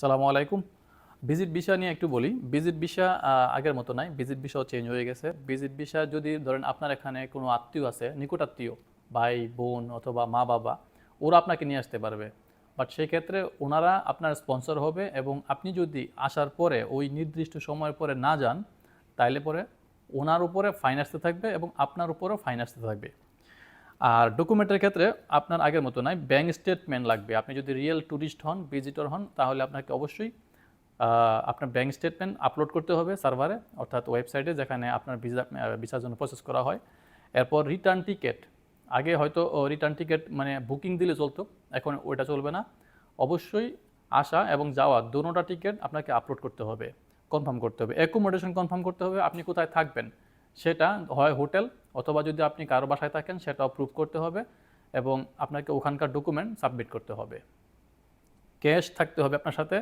সালামু আলাইকুম। Visit visa নিয়ে একটু বলি। ভিজিট ভিসা আগের মতো নাই। ভিজিট ভিসাও চেঞ্জ হয়ে গেছে। ভিজিট ভিসা যদি ধরেন আপনার এখানে কোনো আত্মীয় আছে নিকট আত্মীয় ভাই, বোন অথবা মা বাবা, ওরা আপনাকে নিয়ে আসতে পারবে। বাট সেই ক্ষেত্রে ওনারা আপনার স্পন্সর হবে এবং আপনি যদি আসার পরে ওই নির্দিষ্ট সময়ের পরে না যান, তাইলে পরে ওনার উপরে ফাইন আসতে থাকবে এবং আপনার উপরেও ফাইন আসতে থাকবে। আর ডকুমেন্টের ক্ষেত্রে আপনার আগের মতো নয় ব্যাঙ্ক স্টেটমেন্ট লাগবে। আপনি যদি রিয়েল ট্যুরিস্ট হন ভিজিটর হন, তাহলে আপনাকে অবশ্যই আপনার ব্যাঙ্ক স্টেটমেন্ট আপলোড করতে হবে সার্ভারে অর্থাৎ ওয়েবসাইটে যেখানে আপনার ভিসা ভিসার জন্য প্রসেস করা হয়। এরপর রিটার্ন টিকেট আগে হয়তো রিটার্ন টিকেট মানে বুকিং দিলে চলতো, এখন ওইটা চলবে না। অবশ্যই আসা এবং যাওয়া দুটোটা টিকিট আপনাকে আপলোড করতে হবে কনফার্ম করতে হবে। অ্যাকোমোডেশন কনফার্ম করতে হবে, আপনি কোথায় থাকবেন, সেটা হয় হোটেল অথবা যদি আপনি কারও বাসায় থাকেন, সেটাও প্রুভ করতে হবে এবং আপনাকে ওখানকার ডকুমেন্ট সাবমিট করতে হবে। ক্যাশ থাকতে হবে আপনার সাথে,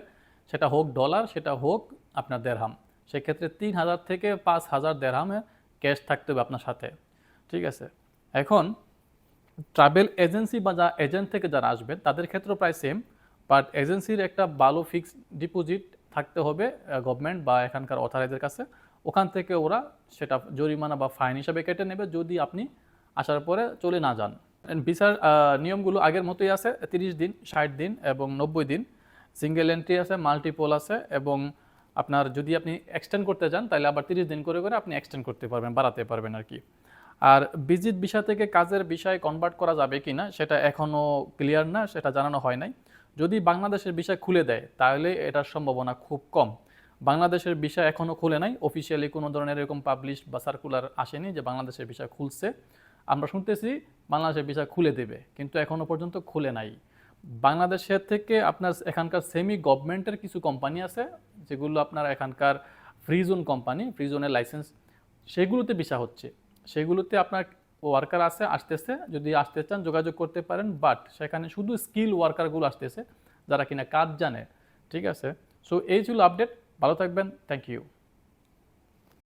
সেটা হোক ডলার সেটা হোক আপনার দেড়হাম সেক্ষেত্রে তিন হাজার থেকে পাঁচ হাজার দেড়হামে ক্যাশ থাকতে হবে আপনার সাথে। ঠিক আছে? এখন ট্রাভেল এজেন্সি বা যা এজেন্ট থেকে যারা আসবেন, তাদের ক্ষেত্রেও প্রায় সেম বাট এজেন্সির একটা ভালো ফিক্সড ডিপোজিট থাকতে হবে গভর্নমেন্ট বা এখানকার অথরাইজের কাছে। ওখান থেকে ওরা সেটা জরিমানা বা ফাইন হিসাবে কেটে নেবে যদি আপনি আসার পরে চলে না যান। ভিসার নিয়মগুলো আগের মতোই আছে, তিরিশ দিন, ষাট দিন এবং নব্বই দিন। সিঙ্গেল এন্ট্রি আছে মাল্টিপল আছে এবং আপনার যদি আপনি এক্সটেন্ড করতে চান তাহলে আবার তিরিশ দিন করে করে আপনি এক্সটেন্ড করতে পারবেন, বাড়াতে পারবেন আর কি। আর ভিজিট বিষয় থেকে কাজের বিষয় কনভার্ট করা যাবে কি না সেটা এখনও ক্লিয়ার না, সেটা জানানো হয় নাই। যদি বাংলাদেশের বিষয় খুলে দেয়, তাহলে এটার সম্ভাবনা খুব কম। বাংলাদেশের বিষয় এখনও খুলে নাই। অফিসিয়ালি কোনো ধরনের এরকম পাবলিশ বা সার্কুলার আসেনি যে বাংলাদেশের বিষয় খুলছে। আমরা শুনতেছি বাংলাদেশের বিষয় খুলে দেবে, কিন্তু এখনও পর্যন্ত খুলে নাই। বাংলাদেশের থেকে আপনার এখানকার সেমি গভর্নমেন্টের কিছু কোম্পানি আছে, যেগুলো আপনার এখানকার ফ্রি জোন কোম্পানি ফ্রি জোনের লাইসেন্স সেগুলোতে বিষা হচ্ছে। সেগুলোতে আপনার ওয়ার্কার আছে, আসতেছে। যদি আসতে চান, যোগাযোগ করতে পারেন বাট সেখানে শুধু স্কিল ওয়ার্কারগুলো আসতেছে, যারা কিনা কাজ জানে, ঠিক আছে? সো এই ছিল আপডেট ভালো থাকবেন থ্যাংক ইউ